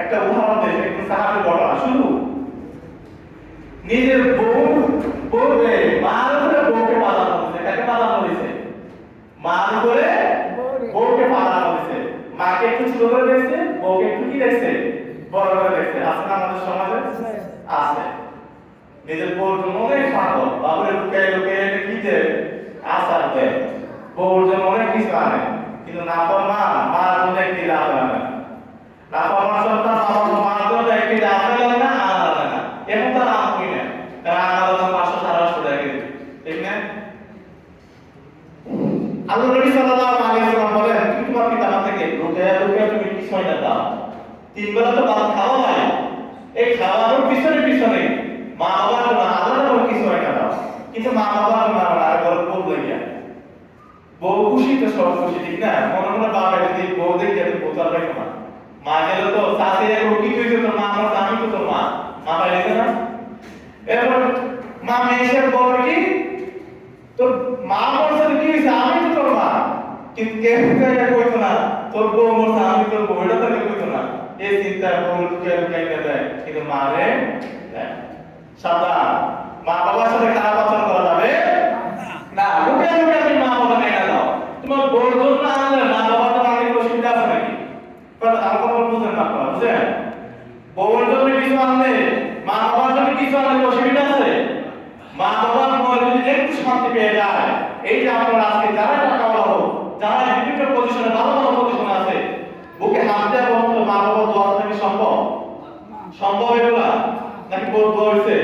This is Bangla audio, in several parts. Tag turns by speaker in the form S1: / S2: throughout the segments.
S1: একটা উদাহরণ একটু সাহায্য ঘটনা শুরু নিজের বউ বউকে মার উপরে বউকে পালানো হয়েছে। কাকে পালানো হয়েছে? মার উপরে বউকে পালানো হয়েছে। মাকে একটু ছোট করে দেখছে বউকে একটু কি দেখছে? বড় করে দেখছে। না আমাদের সমাজে? আছে। নিজের বউর জন্য অনেক পাগল। বাবুরে লুকাই লুকাই কি যে আশা দেয়। বউর জন্য অনেক কিছু আনে। কিন্তু না মা মার জন্য একটি লাভ আনে না না পারমা সন্তান আমার মার জন্য একটি লাভ আনে না আনে না এখন তার নাম কি না তার আলাদা পাঁচশো সাড়ে আটশো টাকা কেজি ঠিক না তুমি তোমার পিতা মাতাকে লুকিয়ে লুকিয়ে তুমি কি সময় না দাও। তিন বেলা তো খাওয়া হয়। এই খাওয়ানোর পিছনে পিছনে। মা বাবার জন্য আলাদা কিন্তু মা বাবার আমরা আর খুশি তো সব খুশি, ঠিক না? মনে মনে বাবা যদি বউ দেখে না। মা গেল তো শাশি এখন কি হয়েছে আমি তো তোর মা। মা পাইলে না? এরপর মা মেয়ে বলবে কি, তোর মা বলছে কি হয়েছে আমি তো তোর মা এটা কইতো না বউ বলছে আমি তোর বউ এটা তো কইতো না। এই চিন্তা বউ লুকিয়ে লুকিয়ে কে দেয় কিন্তু মা রে দেয় সাবধান। মা বাবার সাথে খারাপ আচরণ করা যাবে না। লুকিয়ে লুকিয়ে তুমি মা বাবা মেনে দাও। তোমার বউর জন্য আনলে, মা বাবার তো অনেক অসুবিধা আছে নাকি? কথা, আমার কথা বুঝেন না আপনারা বুঝেন বউর জন্য কিছু আনলে, মা বাবার জন্য কিছু আনলে মনে যদি একটু শান্তি পেয়ে যায়, এই যে আপনারা আজকে যারা যারা বিভিন্ন পজিশনে ভালো ভালো পজিশনে আছে। বুকে হাত দেওয়া বলতো মা বাবা দোয়া থেকে সম্ভব? সম্ভব এগুলা? নাকি বউ হয়েছে?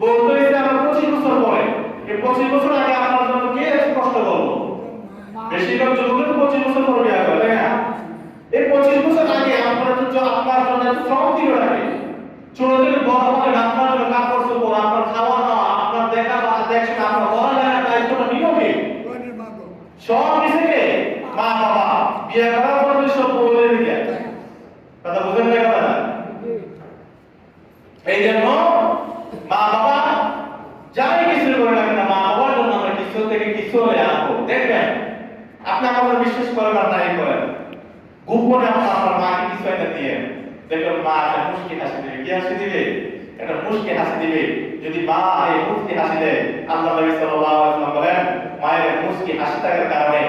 S1: বউ তো হয়েছে আমার পঁচিশ বছর পরে। এই পঁচিশ বছর আগে আপনার জন্য কে কষ্ট করল? বেশিরভাগ যুবক তো পঁচিশ বছর পর বিয়ে করে তাই না? এই পঁচিশ বছর আগে আপনার জন্য আপনার জন্য শ্রম দিল নাকি? ছোট থেকে বড় হতে আপনার জন্য কাপড় চোপড় আপনার খাওয়া দাওয়া আপনার দেখা বা দেখছেন আপনার পড়ালেখার দায়িত্বটা কে? সব নিজেকে মা বাবা, বিয়ে করার পর সব বলে দিকে কথা বুঝেন না কথা? এই জন্য মা বাবা যাই কিছু করে না কেন মা বাবার জন্য আমরা কিছু থেকে কিছু হলে আনব দেখবেন, আপনি আমাদের বিশ্বাস করেন আর নাই করেন। গোপনে আপনার আপনার মাকে কিছু একটা দিয়ে দেখবেন মা একটা মুশকি হাসি দিবে। কি হাসি দিবে? একটা মুশকি হাসি দিবে। যদি মা এই মুশকি হাসি দেয়, আল্লাহ নবী সাল্লাল্লাহু বলেন, মায়ের মুশকি হাসি থাকার কারণে